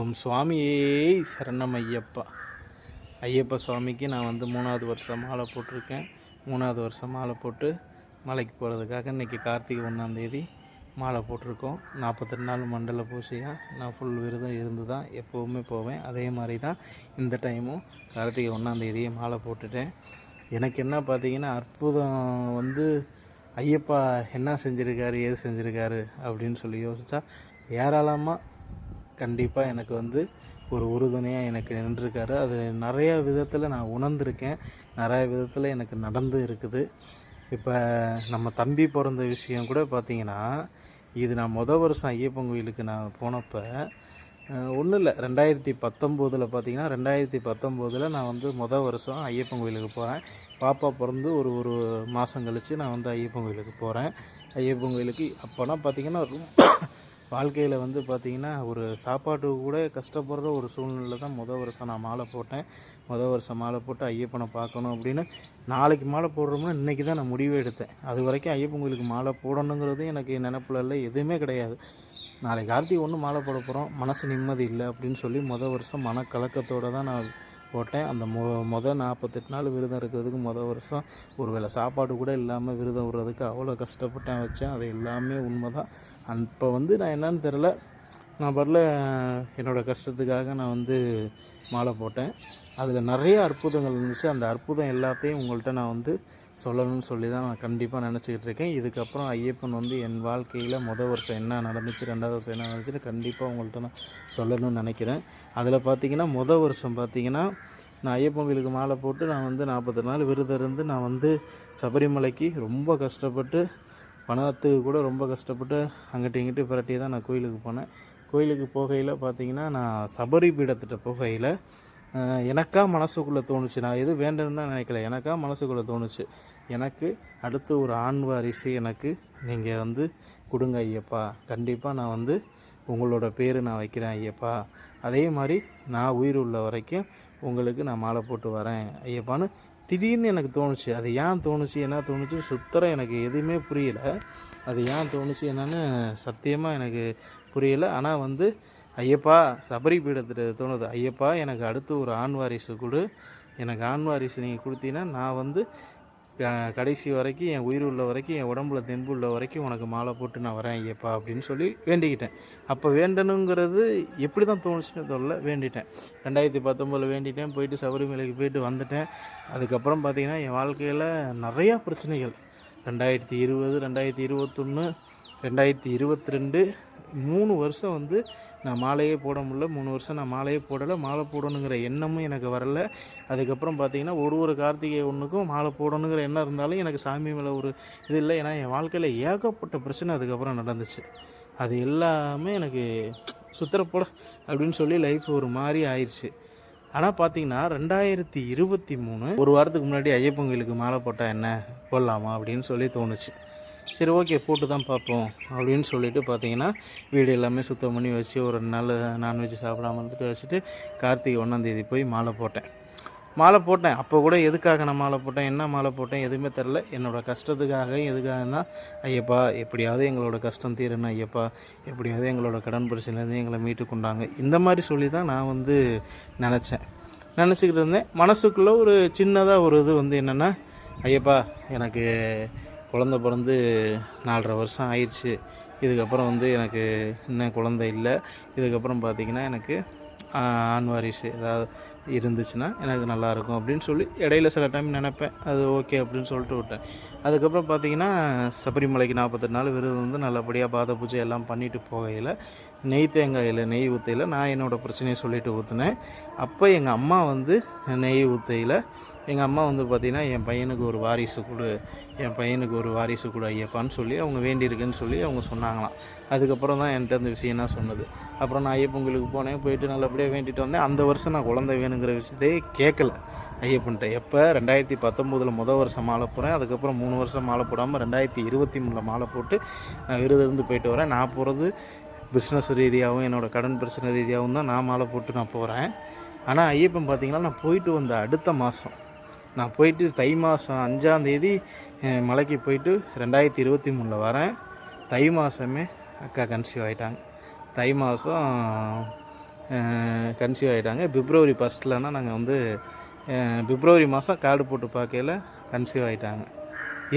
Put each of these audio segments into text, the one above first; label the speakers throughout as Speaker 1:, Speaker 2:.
Speaker 1: ஓம் சுவாமியே சரணம் ஐயப்பா ஐயப்பா சுவாமிக்கு நான் வந்து மூணாவது வருஷம் மாலை போட்டிருக்கேன். மூணாவது வருஷம் மாலை போட்டு மலைக்கு போகிறதுக்காக இன்றைக்கி கார்த்திகை ஒன்றாந்தேதி மாலை போட்டிருக்கோம். நாற்பத்தெட்டு நாள் மண்டல பூசையாக நான் ஃபுல் விரதம் இருந்து தான் எப்போவுமே போவேன். அதே மாதிரி தான் இந்த டைமும் கார்த்திகை ஒன்றாந்தேதியே மாலை போட்டுட்டேன். எனக்கு என்ன பார்த்தீங்கன்னா அற்புதம் வந்து ஐயப்பா என்ன செஞ்சுருக்காரு ஏது செஞ்சுருக்காரு அப்படின்னு சொல்லி யோசித்தா ஏராளமாக கண்டிப்பாக எனக்கு வந்து ஒரு உறுதுணையாக எனக்கு நின்றுருக்காரு. அது நிறைய விதத்தில் நான் உணர்ந்திருக்கேன். நிறைய விதத்தில் எனக்கு நடந்து இருக்குது. இப்போ நம்ம தம்பி பிறந்த விஷயம் கூட பார்த்திங்கன்னா இது நான் மொதல் வருஷம் ஐயப்பன் கோயிலுக்கு நான் போனப்போ ஒன்றும் இல்லை. ரெண்டாயிரத்தி பத்தொம்போதில் பார்த்திங்கன்னா ரெண்டாயிரத்தி பத்தொம்போதில் நான் வந்து மொதல் வருஷம் ஐயப்பன் கோயிலுக்கு போகிறேன் பாப்பா பிறந்து ஒரு ஒரு மாதம் கழித்து நான் வந்து ஐயப்பன் கோயிலுக்கு போகிறேன் ஐயப்பன் கோயிலுக்கு அப்போனா பார்த்திங்கன்னா ரொம்ப வாழ்க்கையில் வந்து பார்த்திங்கன்னா ஒரு சாப்பாட்டுக்கு கூட கஷ்டப்படுற ஒரு சூழ்நிலை தான் மொதல் வருஷம் நான் மாலை போட்டேன். மொதல் வருஷம் மாலை போட்டு ஐயப்பனை பார்க்கணும் அப்படின்னு நாளைக்கு மாலை போடுறோம்னா இன்றைக்கி தான் நான் முடிவு எடுத்தேன். அது வரைக்கும் ஐயப்பன் கோயிலுக்கு மாலை போடணுங்கிறது எனக்கு நினப்பில் இல்லை எதுவுமே கிடையாது. நாளைக்கு கார்த்திகை ஒன்று மாலை போட போகிறோம் மனசு நிம்மதி இல்லை அப்படின்னு சொல்லி மொதல் வருஷம் மனக்கலக்கத்தோடு தான் நான் போட்டேன். அந்த மொ மொதல் நாற்பத்தெட்டு நாள் விரதம் இருக்கிறதுக்கு மொதல் வருஷம் ஒரு வேளை சாப்பாடு கூட இல்லாமல் விரதம் விடுறதுக்கு அவ்வளோ கஷ்டப்பட்டேன் வச்சேன். அது எல்லாமே உண்மை தான் அப்போ வந்து நான் என்னன்னு தெரில நான் பரல என்னோடய கஷ்டத்துக்காக நான் வந்து மாலை போட்டேன். அதில் நிறைய அற்புதங்கள் இருந்துச்சு. அந்த அற்புதம் எல்லாத்தையும் உங்கள்கிட்ட நான் வந்து சொல்லணும்னு சொல்லி தான் நான் கண்டிப்பாக நினச்சிக்கிட்டு இருக்கேன். இதுக்கப்புறம் ஐயப்பன் வந்து என் வாழ்க்கையில் மொதல் வருஷம் என்ன நடந்துச்சு ரெண்டாவது வருஷம் என்ன நடந்துச்சுன்னு கண்டிப்பாக உங்கள்கிட்ட நான் சொல்லணும்னு நினைக்கிறேன். அதில் பார்த்தீங்கன்னா மொதல் வருஷம் பார்த்தீங்கன்னா நான் ஐயப்பன் கோயிலுக்கு மாலை போட்டு நான் வந்து நாற்பத்தி நாள் விருது இருந்து நான் வந்து சபரிமலைக்கு ரொம்ப கஷ்டப்பட்டு பணத்துக்கு கூட ரொம்ப கஷ்டப்பட்டு அங்கிட்டு இங்கிட்டு விரட்டி தான் நான் கோயிலுக்கு போனேன். கோயிலுக்கு போகையில் பார்த்தீங்கன்னா நான் சபரி பீடத்திட்ட போகையில் எனக்கா மனசுக்குள்ளே தோணுச்சு. நான் எது வேண்டும்னு தான் நினைக்கல. எனக்கா மனசுக்குள்ளே தோணுச்சு. எனக்கு அடுத்து ஒரு ஆண் வாரிசு எனக்கு நீங்கள் வந்து கொடுங்க ஐயப்பா. கண்டிப்பாக நான் வந்து உங்களோட பேர் நான் வைக்கிறேன் ஐயப்பா. அதே மாதிரி நான் உயிர் உள்ள வரைக்கும் உங்களுக்கு நான் மாலை போட்டு வரேன் ஐயப்பான்னு திடீர்னு எனக்கு தோணுச்சு. அது ஏன் தோணுச்சு? என்ன தோணுச்சு? சுத்தரம் எனக்கு எதுவுமே புரியலை. அது ஏன் தோணுச்சு? என்னன்னு சத்தியமாக எனக்கு புரியலை. ஆனால் வந்து ஐயப்பா சபரி பீடத்தில் தோணுது. ஐயப்பா எனக்கு அடுத்து ஒரு ஆண் வாரிசு கொடு. எனக்கு ஆண் வாரிசு நீங்கள் கொடுத்தீங்கன்னா நான் வந்து க- கடைசி வரைக்கும் என் உயிர் உள்ள வரைக்கும் என் உடம்புல தெம்பு உள்ள வரைக்கும் உனக்கு மாலை போட்டு நான் வரேன் ஐயப்பா அப்படின்னு சொல்லி வேண்டிக்கிட்டேன். அப்போ வேண்டணுங்கிறது எப்படி தான் தோணுச்சுன்னு தோல்ல வேண்டிட்டேன். ரெண்டாயிரத்தி பத்தொம்போதில் வேண்டிட்டேன். போயிட்டு சபரிமலைக்கு போயிட்டு வந்துட்டேன். அதுக்கப்புறம் பார்த்தீங்கன்னா என் வாழ்க்கையில் நிறையா பிரச்சனைகள். ரெண்டாயிரத்தி இருபது ரெண்டாயிரத்தி இருபத்தொன்று ரெண்டாயிரத்தி இருபத்தி ரெண்டு மூணு வருஷம் வந்து நான் மாலையே போட முடியல மூணு வருஷம் நான் மாலையே போடலை. மாலை போடணுங்கிற எண்ணமும் எனக்கு வரல. அதுக்கப்புறம் பார்த்தீங்கன்னா ஒரு ஒரு கார்த்திகை ஒன்றுக்கும் மாலை போடணுங்கிற எண்ணம் இருந்தாலும் எனக்கு சாமி மேலே ஒரு இது இல்லை. ஏன்னா என் வாழ்க்கையில் ஏகப்பட்ட பிரச்சனை அதுக்கப்புறம் நடந்துச்சு. அது எல்லாமே எனக்கு சுத்தரப்போட அப்படின்னு சொல்லி லைஃப் ஒரு மாதிரி ஆயிடுச்சு ஆனால் பார்த்தீங்கன்னா ரெண்டாயிரத்தி இருபத்தி மூணு ஒரு வாரத்துக்கு முன்னாடி ஐயப்பன் கோயிலுக்கு மாலை போட்டால் என்ன? போடலாமா அப்படின்னு சொல்லி தோணுச்சு. சரி ஓகே போட்டு தான் பார்ப்போம் அப்படின்னு சொல்லிவிட்டு பார்த்தீங்கன்னா வீடு எல்லாமே சுத்தம் பண்ணி வச்சு ஒரு ரெண்டு நாள் நான்வெஜ் சாப்பிடாம வந்துட்டு வச்சுட்டு கார்த்திகை ஒன்றாந்தேதி போய் மாலை போட்டேன். மாலை போட்டேன். அப்போ கூட எதுக்காக நான் மாலை போட்டேன்? என்ன மாலை போட்டேன்? எதுவுமே தெரில என்னோடய கஷ்டத்துக்காக எதுக்காக தான் ஐயப்பா எப்படியாவது எங்களோட கஷ்டம் தீரணும் ஐயப்பா எப்படியாவது எங்களோட கடன் பிரச்சனைலேருந்து எங்களை மீட்டு கொண்டாங்க. இந்த மாதிரி சொல்லி தான் நான் வந்து நினச்சேன். நினச்சிக்கிட்டு இருந்தேன். மனசுக்குள்ளே ஒரு சின்னதாக ஒரு இது வந்து என்னென்னா ஐயப்பா எனக்கு குழந்த பிறந்து நாலரை வருஷம் ஆயிடுச்சு. இதுக்கப்புறம் வந்து எனக்கு இன்னும் குழந்தை இல்லை. இதுக்கப்புறம் பார்த்திங்கன்னா எனக்கு ஆண் வாரிசு ஏதாவது இருந்துச்சுன்னா எனக்கு நல்லாயிருக்கும் அப்படின்னு சொல்லி இடையில சில டைம் நினைப்பேன். அது ஓகே அப்படின்னு சொல்லிட்டு விட்டேன். அதுக்கப்புறம் பார்த்தீங்கன்னா சபரிமலைக்கு நாற்பத்தெட்டு நாள் விருது வந்து நல்லபடியாக பாத பூஜை எல்லாம் பண்ணிட்டு போகையில் நெய் தேங்காயில் நெய் ஊற்றையில் நான் என்னோடய பிரச்சனையை சொல்லிட்டு ஊற்றுனேன் அப்போ எங்கள் அம்மா வந்து நெய் ஊற்றையில் எங்கள் அம்மா வந்து பார்த்திங்கன்னா என் பையனுக்கு ஒரு வாரிசு கொடு என் பையனுக்கு ஒரு வாரிசு கொடு ஐயப்பான்னு சொல்லி அவங்க வேண்டியிருக்குன்னு சொல்லி அவங்க சொன்னாங்களாம். அதுக்கப்புறம் தான் என்கிட்ட அந்த விஷயம்னா சொன்னது. அப்புறம் நான் ஐயப்பொங்கலுக்கு போனேன் போயிட்டு நல்லபடியாக வேண்டிட்டு வந்தேன். அந்த வருஷம் நான் குழந்தை வேணும் வேணுங்கிற விஷயத்தையே கேட்கல ஐயப்பன்ட்ட. எப்போ? ரெண்டாயிரத்தி பத்தொம்போதில் முதல் வருஷம் மாலை போகிறேன் அதுக்கப்புறம் மூணு வருஷம் மாலை போடாமல் ரெண்டாயிரத்தி இருபத்தி மூணில் மாலை போட்டு நான் விருது இருந்து போயிட்டு வரேன். நான் போகிறது பிஸ்னஸ் ரீதியாகவும் என்னோடய கடன் பிரச்சனை ரீதியாகவும் தான் நான் மாலை போட்டு நான் போகிறேன் ஆனால் ஐயப்பன் பார்த்திங்கன்னா நான் போயிட்டு வந்த அடுத்த மாதம் நான் போயிட்டு தை மாதம் அஞ்சாந்தேதி மலைக்கு போயிட்டு ரெண்டாயிரத்தி இருபத்தி மூணில் வரேன். தை மாதமே அக்கா கன்சீவ் ஆகிட்டாங்க தை மாதம் கன்சீவ் ஆகிட்டாங்க பிப்ரவரி ஃபஸ்ட்லனா நாங்கள் வந்து பிப்ரவரி மாதம் கார்டு போட்டு பார்க்கையில் கன்சீவ் ஆகிட்டாங்க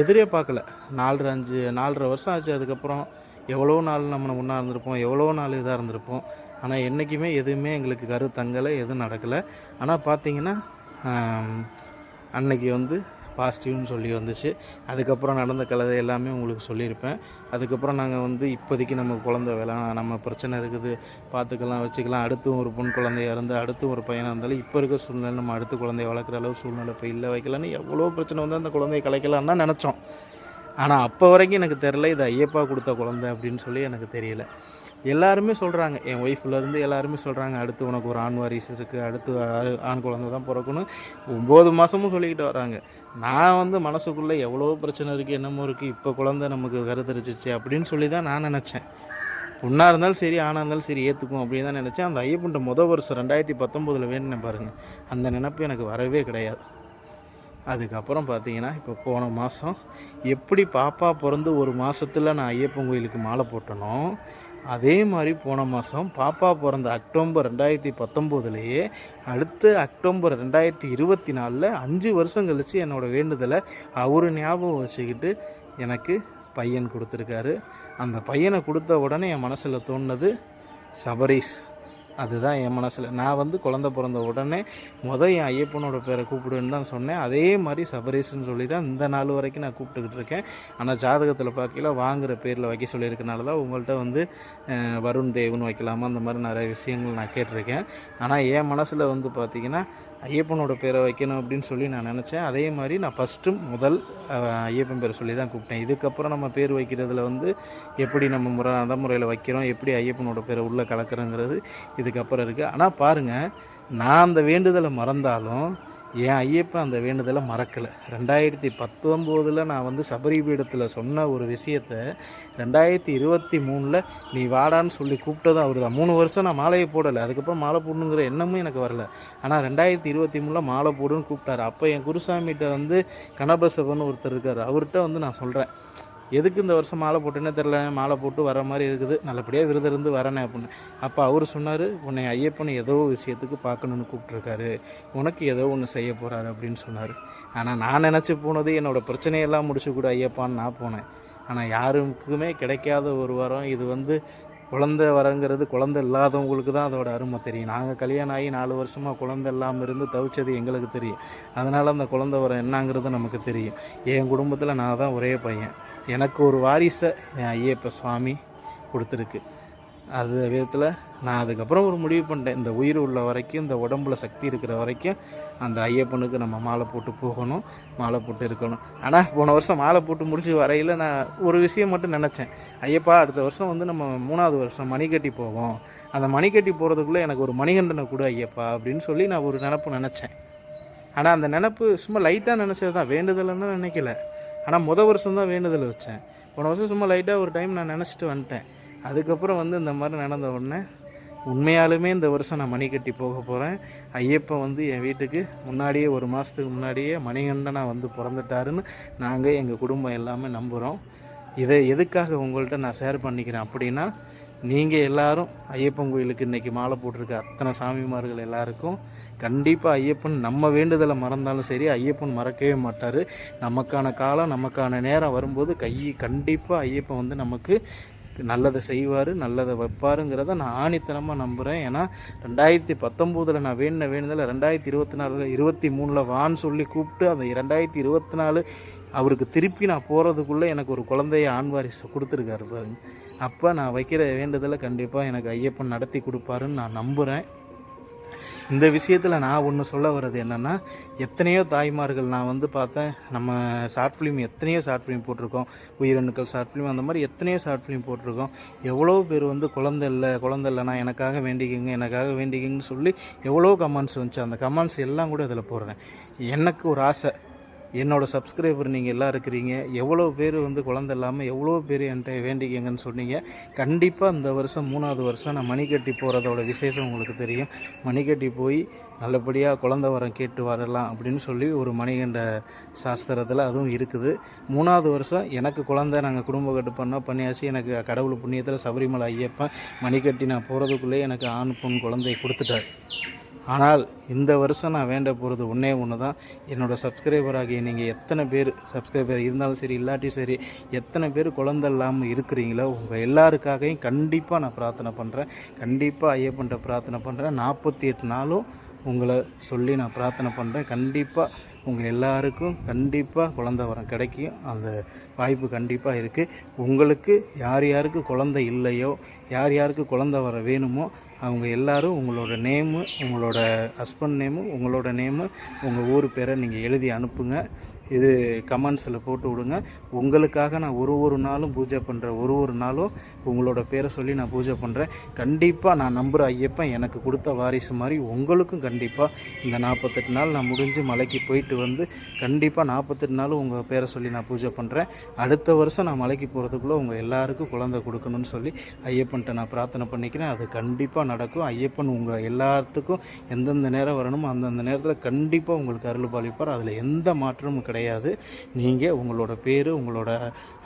Speaker 1: எதிரே பார்க்கல. நாலரை அஞ்சு நாலரை வருஷம் ஆச்சு. அதுக்கப்புறம் எவ்வளோ நாள் நம்ம ஒன்றா இருந்திருப்போம். எவ்வளோ நாள் இதாக இருந்திருப்போம். ஆனால் என்றைக்குமே எதுவுமே எங்களுக்கு கரு தங்கலை எதுவும் நடக்கலை. ஆனால் பார்த்தீங்கன்னா அன்னைக்கு வந்து பாசிட்டிவ்னு சொல்லி வந்துச்சு. அதுக்கப்புறம் நடந்த கலதை எல்லாமே உங்களுக்கு சொல்லியிருப்பேன். அதுக்கப்புறம் நாங்கள் வந்து இப்போதைக்கு நம்ம குழந்தை வேணாம் நம்ம பிரச்சனை இருக்குது பார்த்துக்கலாம் வச்சுக்கலாம். அடுத்து ஒரு பொன் குழந்தையாக இருந்து அடுத்து ஒரு பையனாக இருந்தாலும் இப்போ இருக்க சூழ்நிலை நம்ம அடுத்த குழந்தைய வளர்க்குற அளவு சூழ்நிலை இப்போ இல்லை வைக்கலான்னு எவ்வளோ பிரச்சனை வந்து அந்த குழந்தைய கலைக்கலாம்னா நினச்சோம். ஆனால் அப்போ வரைக்கும் எனக்கு தெரில இது ஐயப்பா கொடுத்த குழந்தை அப்படின்னு சொல்லி எனக்கு தெரியல. எல்லாருமே சொல்கிறாங்க என் ஒய்ஃப்லேருந்து எல்லாருமே சொல்கிறாங்க அடுத்து உனக்கு ஒரு ஆண் வாரிசு இருக்குது அடுத்து ஆ- ஆண் குழந்தை தான் பிறக்கணும். ஒம்பது மாதமும் சொல்லிக்கிட்டு வராங்க. நான் வந்து மனசுக்குள்ளே எவ்வளோ பிரச்சனை இருக்குது என்னமோ இருக்குது இப்போ குழந்தை நமக்கு கருத்தரிச்சிச்சு அப்படின்னு சொல்லி தான் நான் நினச்சேன். பொண்ணாக இருந்தாலும் சரி ஆணாக இருந்தாலும் சரி ஏற்றுக்கும் அப்படின்னு தான் நினச்சேன். அந்த ஐயப்பன்ட்ட முத வருஷம் ரெண்டாயிரத்தி பத்தொம்போதில் வேணும்னு பாருங்கள் அந்த நினப்பு எனக்கு வரவே கிடையாது. அதுக்கப்புறம் பார்த்தீங்கன்னா இப்போ போன மாதம் எப்படி பாப்பா பிறந்து ஒரு மாதத்தில் நான் ஐயப்பன் கோயிலுக்கு மாலை போட்டனோ அதே மாதிரி போன மாதம் பாப்பா பிறந்த அக்டோபர் ரெண்டாயிரத்தி பத்தொம்போதுலேயே அடுத்து அக்டோபர் ரெண்டாயிரத்தி இருபத்தி நாலில் அஞ்சு வருஷம் கழித்து என்னோடய வேண்டுதலை அவர் ஞாபகம் வச்சுக்கிட்டு எனக்கு பையன் கொடுத்துருக்காரு. அந்த பையனை கொடுத்த உடனே என் மனசில் தோணுனது சபரீஷ். அதுதான் என் மனசில். நான் வந்து குழந்த பிறந்த உடனே மொதல் என் ஐயப்பனோட பேரை கூப்பிடுன்னு தான் சொன்னேன். அதே மாதிரி சபரீஷ்னு சொல்லி தான் இந்த நாள் வரைக்கும் நான் கூப்பிட்டுக்கிட்டு இருக்கேன். ஆனால் ஜாதகத்தில் பார்க்கல வாங்குகிற பேரில் வைக்க சொல்லியிருக்கனால தான் உங்கள்கிட்ட வந்து வருண் தேவன் வைக்கலாமா? அந்த மாதிரி நிறைய விஷயங்கள் நான் கேட்டிருக்கேன். ஆனால் என் மனசில் வந்து பார்த்திங்கன்னா ஐயப்பனோட பேரை வைக்கணும் அப்படின்னு சொல்லி நான் நினச்சேன். அதே மாதிரி நான் ஃபஸ்ட்டு முதல் ஐயப்பன் பேரை சொல்லி தான் கூப்பிட்டேன். இதுக்கப்புறம் நம்ம பேர் வைக்கிறதுல வந்து எப்படி நம்ம முறை நடைமுறையில் வைக்கிறோம் எப்படி ஐயப்பனோட பேரை உள்ளே கலக்கிறோங்கிறது இதுக்கப்புறம் இருக்குது ஆனால் பாருங்கள் நான் அந்த வேண்டுதலை மறந்தாலும் என் ஐயப்பன் அந்த வேண்டுதலை மறக்கலை. ரெண்டாயிரத்தி பத்தொம்போதில் நான் வந்து சபரி பீடத்தில் சொன்ன ஒரு விஷயத்த ரெண்டாயிரத்தி இருபத்தி மூணில் நீ வாடான்னு சொல்லி கூப்பிட்டதும் அவர் தான் மூணு வருஷம் நான் மாலையை போடலை. அதுக்கப்புறம் மாலை போடணுங்கிற எண்ணமும் எனக்கு வரல. ஆனால் ரெண்டாயிரத்தி இருபத்தி மூணில் மாலை போடுன்னு கூப்பிட்டாரு. அப்போ என் குருசாமிகிட்ட வந்து கணபசவன் ஒருத்தர் இருக்கார். அவர்கிட்ட வந்து நான் சொல்கிறேன் எதுக்கு இந்த வருஷம் மாலை போட்டேன்னே தெரில மாலை போட்டு வர மாதிரி இருக்குது. நல்லபடியாக விருது இருந்து வரேனே அப்படின்னு. அப்போ அவர் சொன்னார் உன்னை ஐயப்பன் ஏதோ விஷயத்துக்கு பார்க்கணுன்னு கூப்பிட்ருக்காரு உனக்கு ஏதோ ஒன்று செய்ய போகிறாரு அப்படின்னு சொன்னார். ஆனால் நான் நினச்சி போனது என்னோடய பிரச்சனையெல்லாம் முடிச்சு கூட ஐயப்பான்னு நான் போனேன். ஆனால் யாருக்குமே கிடைக்காத ஒரு வாரம். இது வந்து குழந்தை வரங்கிறது குழந்தை இல்லாதவங்களுக்கு தான் அதோட அருமை தெரியும். நாங்கள் கல்யாணம் ஆகி நாலு வருஷமாக குழந்தை இல்லாமல் இருந்து தவிச்சது எங்களுக்கு தெரியும். அதனால் அந்த குழந்தை வரம் என்னங்கிறது நமக்கு தெரியும். என் குடும்பத்தில் நான் தான் ஒரே பையன். எனக்கு ஒரு வாரிசை என் ஐயப்ப சுவாமி கொடுத்துருக்கு. அது விதத்தில் நான் அதுக்கப்புறம் ஒரு முடிவு பண்ணிட்டேன். இந்த உயிர் உள்ள வரைக்கும் இந்த உடம்புல சக்தி இருக்கிற வரைக்கும் அந்த ஐயப்பனுக்கு நம்ம மாலை போட்டு போகணும் மாலை போட்டு இருக்கணும். ஆனால் போன வருஷம் மாலை போட்டு முடிச்சு வரையில் நான் ஒரு விஷயம் மட்டும் நினச்சேன். ஐயப்பா அடுத்த வருஷம் வந்து நம்ம மூணாவது வருஷம் மணிக்கட்டி போவோம். அந்த மணிக்கட்டி போகிறதுக்குள்ளே எனக்கு ஒரு மணிகண்டனை கொடு ஐயப்பா அப்படின்னு சொல்லி நான் ஒரு நினப்பு நினச்சேன். ஆனால் அந்த நினப்பு சும்மா லைட்டாக நினச்சது தான். வேண்டுதல்னு நினைக்கல. ஆனால் முத வருஷம் தான் வேண்டுதல் வச்சேன். போன வருஷம் சும்மா லைட்டாக ஒரு டைம் நான் நினச்சிட்டு வந்துட்டேன். அதுக்கப்புறம் வந்து இந்த மாதிரி நடந்த உடனே உண்மையாலுமே இந்த வருஷம் நான் மணி கட்டி போக போகிறேன் ஐயப்பன் வந்து என் வீட்டுக்கு முன்னாடியே ஒரு மாதத்துக்கு முன்னாடியே மணிகண்டனாக வந்து பிறந்துட்டாருன்னு நாங்கள் எங்கள் குடும்பம் எல்லாமே நம்புகிறோம் இதை எதுக்காக உங்கள்கிட்ட நான் ஷேர் பண்ணிக்கிறேன் அப்படின்னா நீங்கள் எல்லோரும் ஐயப்பன் கோயிலுக்கு இன்றைக்கி மாலை போட்டிருக்க அத்தனை சாமிமார்கள் எல்லாருக்கும் கண்டிப்பாக ஐயப்பன் நம்ம வேண்டுதலை மறந்தாலும் சரி ஐயப்பன் மறக்கவே மாட்டார். நமக்கான காலம் நமக்கான நேரம் வரும்போது கை கண்டிப்பாக ஐயப்பன் வந்து நமக்கு நல்லதை செய்வார் நல்லதை வைப்பாருங்கிறத நான் ஆணித்தனமாக நம்புகிறேன் ஏன்னா ரெண்டாயிரத்தி பத்தொம்போதில் நான் வேண்டின வேண்டுதலை ரெண்டாயிரத்தி இருபத்தி நாலில் இருபத்தி மூணில் வான்னு சொல்லி கூப்பிட்டு அந்த ரெண்டாயிரத்தி இருபத்தி நாலு அவருக்கு திருப்பி நான் போகிறதுக்குள்ளே எனக்கு ஒரு குழந்தைய ஆண் வாரிசு கொடுத்துருக்காரு பாருங்க. அப்போ நான் வைக்கிற வேண்டுதலை கண்டிப்பாக எனக்கு ஐயப்பன் நடத்தி கொடுப்பாருன்னு நான் நம்புகிறேன் இந்த விஷயத்தில் நான் ஒன்று சொல்ல வர்றது என்னென்னா எத்தனையோ தாய்மார்கள் நான் வந்து பார்த்தேன் நம்ம ஷார்ட் ஃபிலிம் எத்தனையோ ஷார்ட் ஃபிலிம் போட்டிருக்கோம் உயிரணுக்கள் ஷார்ட் ஃபிலிம் அந்த மாதிரி எத்தனையோ ஷார்ட் ஃபிலிம் போட்டிருக்கோம். எவ்வளோ பேர் வந்து குழந்தை இல்லை குழந்தை இல்லைனா எனக்காக வேண்டிக்கிங்க எனக்காக வேண்டிக்கிங்கன்னு சொல்லி எவ்வளோ கமெண்ட்ஸ் வந்துச்சு. அந்த கமெண்ட்ஸ் எல்லாம் கூட இதில் போடுறேன். எனக்கு ஒரு ஆசை. என்னோடய சப்ஸ்கிரைபர் நீங்கள் எல்லாம் இருக்கிறீங்க. எவ்வளோ பேர் வந்து குழந்தை இல்லாமல் எவ்வளோ பேர் என்கிட்ட வேண்டிக்கங்கன்னு சொன்னீங்க. கண்டிப்பாக இந்த வருஷம் மூணாவது வருஷம் நான் மணிக்கட்டி போகிறதோட விசேஷம் உங்களுக்கு தெரியும். மணிக்கட்டி போய் நல்லபடியாக குழந்தை வரம் கேட்டு வரலாம் அப்படின்னு சொல்லி ஒரு மணிகண்ட சாஸ்திரத்தில் அதுவும் இருக்குது. மூணாவது வருஷம் எனக்கு குழந்தை நாங்கள் குடும்ப கட்டு பண்ணால் பண்ணியாச்சு. எனக்கு கடவுள் புண்ணியத்தில் சபரிமலை ஐயப்பன் மணிக்கட்டி நான் போகிறதுக்குள்ளே எனக்கு ஆண் பொண் குழந்தை கொடுத்துட்டார். ஆனால் இந்த வருஷம் நான் வேண்ட போகிறது ஒன்றே ஒன்று தான் என்னோடய சப்ஸ்கிரைபர் ஆகிய நீங்கள் எத்தனை பேர் சப்ஸ்கிரைபர் இருந்தாலும் சரி இல்லாட்டியும் சரி எத்தனை பேர் குழந்தை இல்லாமல் இருக்கிறீங்களோ உங்கள் எல்லாருக்காகவும் கண்டிப்பாக நான் பிரார்த்தனை பண்ணுறேன் கண்டிப்பாக ஐயப்பன்ட்ட பிரார்த்தனை பண்ணுறேன் நாற்பத்தி எட்டு நாளும் உங்களை சொல்லி நான் பிரார்த்தனை பண்ணுறேன் கண்டிப்பாக உங்கள் எல்லாருக்கும் கண்டிப்பாக குழந்த வரம் கிடைக்கும். அந்த வாய்ப்பு கண்டிப்பாக இருக்குது உங்களுக்கு யார் யாருக்கு குழந்தை இல்லையோ யார் யாருக்கு குழந்த வர வேணுமோ அவங்க எல்லோரும் உங்களோட நேமு உங்களோட ஹஸ்பண்ட் நேமு உங்களோட நேமு உங்கள் ஊர் பேரை நீங்கள் எழுதி அனுப்புங்க. இது கமெண்ட்ஸில் போட்டு விடுங்க. உங்களுக்காக நான் ஒரு ஒரு நாளும் பூஜை பண்ணுறேன் ஒரு ஒரு நாளும் உங்களோட பேரை சொல்லி நான் பூஜை பண்ணுறேன் கண்டிப்பாக நான் நம்புகிற ஐயப்பன் எனக்கு கொடுத்த வாரிசு மாதிரி உங்களுக்கும் கண்டிப்பாக இந்த நாற்பத்தெட்டு நாள் நான் முடிஞ்சு மலைக்கு போயிட்டு வந்து கண்டிப்பாக நாற்பத்தெட்டு நாளும் உங்கள் பேரை சொல்லி நான் பூஜை பண்ணுறேன் அடுத்த வருஷம் நான் மலைக்கு போகிறதுக்குள்ளே உங்கள் எல்லாருக்கும் குழந்தை கொடுக்கணும்னு சொல்லி ஐயப்பன்ட்ட நான் பிரார்த்தனை பண்ணிக்கிறேன். அது கண்டிப்பாக நடக்கும். ஐயப்பன் உங்கள் எல்லாத்துக்கும் எந்தெந்த நேரம் வரணுமோ அந்தந்த நேரத்தில் கண்டிப்பாக உங்களுக்கு அருள் பாலிப்பார். அதில் எந்த மாற்றமும் கிடையாது. கிடையாது. நீங்கள் உங்களோட பேர் உங்களோட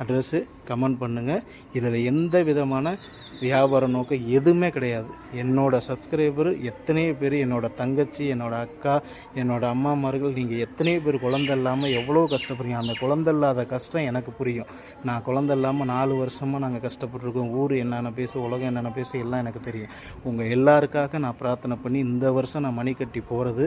Speaker 1: அட்ரஸ்ஸு கமெண்ட் பண்ணுங்கள் இதில் எந்த விதமான வியாபார நோக்கம் எதுவுமே கிடையாது. என்னோடய சப்ஸ்கிரைபர் எத்தனையோ பேர் என்னோடய தங்கச்சி என்னோட அக்கா என்னோட அம்மாமார்கள் நீங்கள் எத்தனையோ பேர் குழந்தை இல்லாமல் எவ்வளோ கஷ்டப்படுறீங்க? அந்த குழந்தை இல்லாத கஷ்டம் எனக்கு புரியும். நான் குழந்தை இல்லாமல் நாலு வருஷமாக நாங்கள் கஷ்டப்பட்டுருக்கோம். ஊர் என்னென்ன பேசு உலகம் என்னென்ன பேசு எல்லாம் எனக்கு தெரியும். உங்கள் எல்லாருக்காக நான் பிரார்த்தனை பண்ணி இந்த வருஷம் நான் மணி கட்டி போகிறது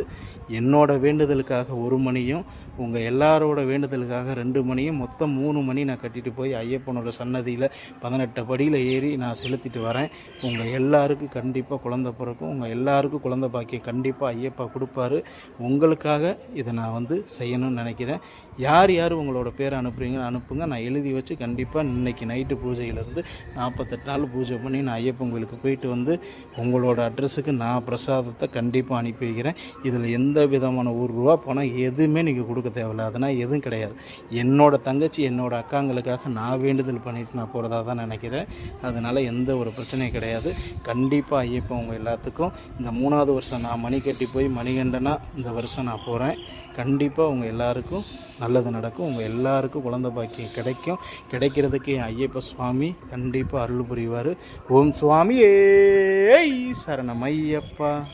Speaker 1: என்னோட வேண்டுதலுக்காக ஒரு மணியும் உங்கள் எல்லாரோட வேண்டுதலுக்காக ரெண்டு மணியும் மொத்தம் மூணு மணி நான் கட்டிட்டு போய் ஐயப்பனோட சன்னதியில் பதினெட்டு படியில் ஏறி நான் செலுத்திட்டு வரேன். உங்கள் எல்லாருக்கும் கண்டிப்பாக குழந்த பிறக்கும். உங்கள் எல்லாருக்கும் குழந்த பாக்கியம் கண்டிப்பாக ஐயப்பா கொடுப்பாரு. உங்களுக்காக இதை நான் வந்து செய்யணும்னு நினைக்கிறேன். யார் யார் உங்களோட பேரை அனுப்புறீங்கன்னு அனுப்புங்க. நான் எழுதி வச்சு கண்டிப்பாக இன்றைக்கி நைட்டு பூஜையிலேருந்து நாற்பத்தெட்டு நாள் பூஜை பண்ணி நான் ஐயப்பன் கோயிலுக்கு போயிட்டு வந்து உங்களோட அட்ரஸுக்கு நான் பிரசாதத்தை கண்டிப்பாக அனுப்பி வைக்கிறேன். இதில் எந்த விதமான ஒரு ரூபா பணம் எதுவுமே நீங்கள் கொடுக்க தேவையில்ல அதனால் எதுவும் கிடையாது. என்னோட தங்கச்சி என்னோட அக்காங்களுக்காக நான் வேண்டுதல் பண்ணிட்டு நான் போகிறதா தான் நினைக்கிறேன். அதனால் எந்த ஒரு பிரச்சனையும் கிடையாது. கண்டிப்பாக ஐயப்பன் உங்கள் எல்லாத்துக்கும் இந்த மூணாவது வருஷம் நான் மணி கட்டி போய் மணிகண்டனா இந்த வருஷம் நான் போகிறேன் கண்டிப்பாக உங்கள் எல்லாருக்கும் நல்லது நடக்கும். உங்கள் எல்லாருக்கும் குழந்தை பாக்கியம் கிடைக்கும். கிடைக்கிறதுக்கு என் ஐயப்ப சுவாமி கண்டிப்பாக அருள் புரிவார். ஓம் சுவாமி ஏய் சரணம் ஐயப்பா.